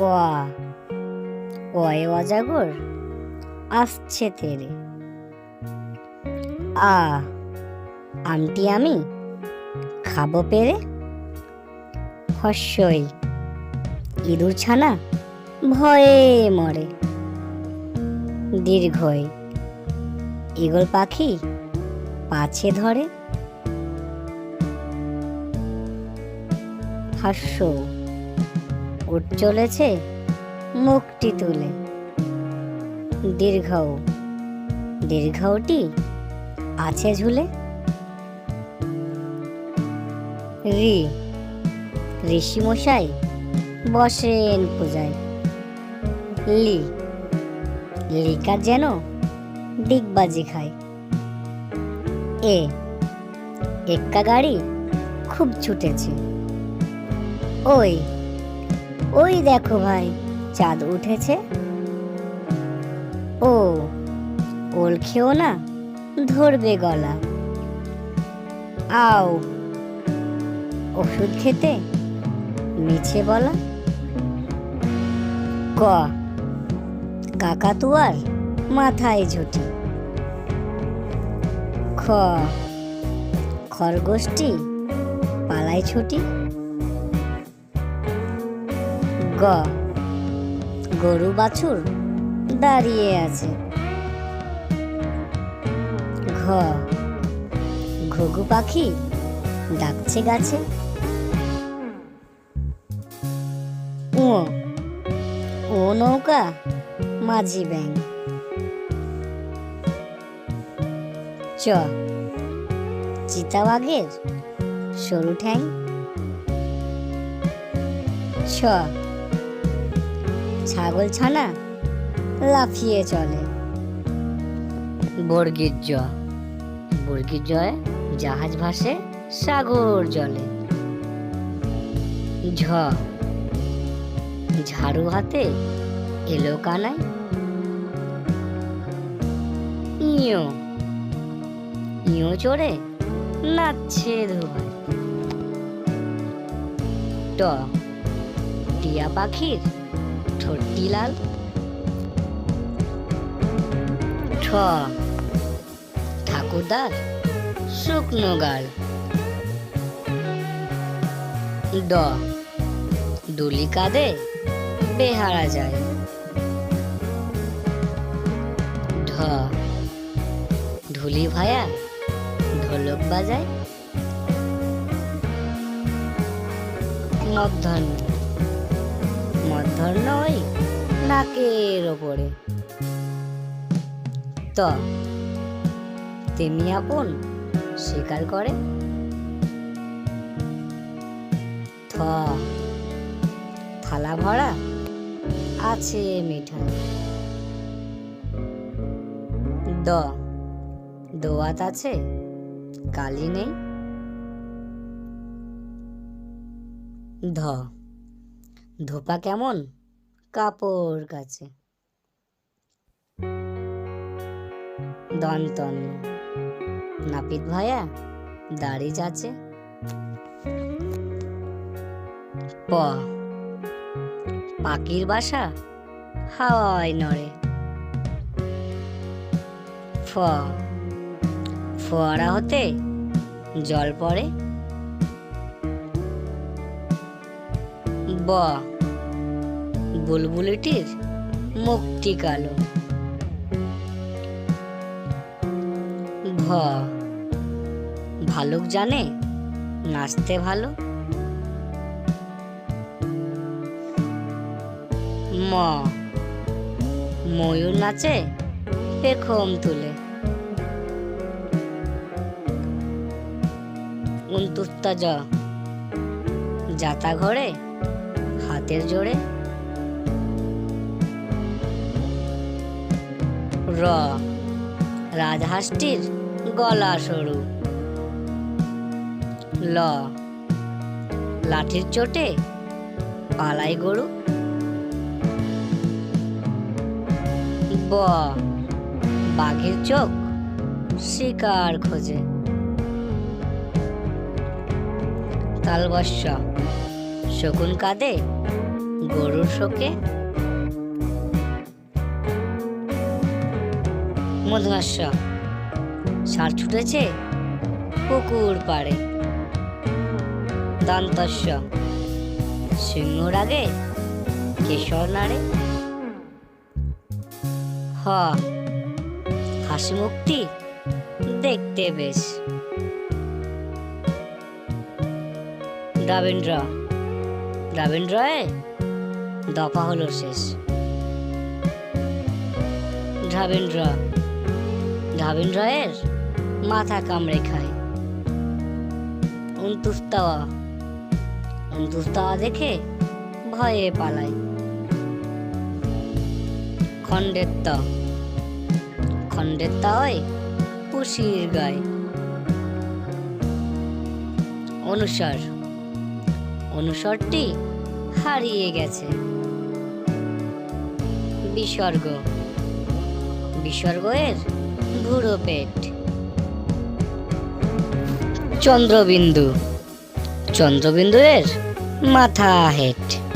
ওয়া ওয়ে অজাগর? আসছে তেরে। আ আমটি আমি, খাব পেরে? হস্যই, ইঁদুর ছানা, ভয়ে মরে। দীর্ঘই, ঈগল পাখি, পাছে ধরে। হাস্য উঠ চলেছে, মুখটি তুলে। দীর্ঘ দীর্ঘটি আছে ঝুলে। রি। ঋষিমশাই বসেন পূজায়। লি। লিকা যেন ডিগবাজি খায়। এ। এক্কা গাড়ি খুব ছুটেছে। ওই ওই দেখো ভাই, চাঁদ উঠেছে। ও, ওল খেও না, ধরবে গলা। আও, ওষুধ খেতে, মিছে বলা। ক কাকাতুয়ার মাথায় ঝুটি। খ খরগোষ্ঠী পালায় ছুটি। গ। গরু বাছুর দাঁড়িয়ে আছে। ঘ। ঘুঘু পাখি ডাকছে গাছে। ও ও নৌকা, মাঝি ব্যাং চ। চিতাবাঘের সরু ঠ্যাং। ছ। ছাগল ছানা লাফিয়ে চলে। বর্গীর জ বর্গীর জয় জাহাজ ভাসে, সাগর জলে। ঝ। ঝাড়ু হাতে এলো কানাই ইয়ো। ইয়ো চড়ে নাচছে ধোয়ায়। ট। টিয়া পাখির ঠোঁটটি লাল ঠাকুরদার? শুকনো গাল। ড। দুলি কাঁদে বেহারা যায়। ঢ। ঢুলি ভায়া? ঢোলক বাজায়? মধ্যাহ্ন। মধ্যাহ্ন ওই নাকের ওপরে। ত তেমনি আপন স্বীকার করে। থ, থালা ভরা আছে মিঠাই। দ, দোয়াত আছে, কালি নেই। ধ ধোপা কেমন? কাপড় কাছে দন্তন্য নাপিত ভায়া, দাড়ি যাচ্ছে প। পাখির বাসা, হাওয়ায় নড়ে। ফ। ফোয়ারা হতে জল পড়ে। ব বুলবুলিটির মুখটি কালো। ভ ভালুক জানে নাচতে ভালো। ম, ময়ূর নাচে পেখম তুলে। উনতুস্তা জ যাতা ঘরে হাতের জোড়ে র, রাজহাঁসটির গলা সরু। ল, লাঠির চোটে পালাই গরু। ব, বাঘের চোখ শিকার খোঁজে। তালবস্য শকুন কাঁদে, গরুর শোকে। মধুমাস্য ষাঁড় ছুটেছে পুকুর পাড়ে। দন্তস্য সিংহর আগে কেশর নাড়ে। হ, হাসি মুক্তি দেখতে বেশ। রবীন্দ্র রবীন্দ্রয়ে দফা হলো শেষ। রবীন্দ্র রবীন্দ্রয়ের মাথা কামড়ে খায়। উনতুস্তাওয়া উনতুস্তাওয়া দেখে ভয়ে পালায়। খণ্ডের ত খণ্ডের তাওয়ায় পুষির গায়। অনুসার। অনুসরটি হারিয়ে গেছে। বিসর্গ। বিসর্গের ভুড়ো পেট। চন্দ্রবিন্দু। চন্দ্রবিন্দু এর মাথা হেট।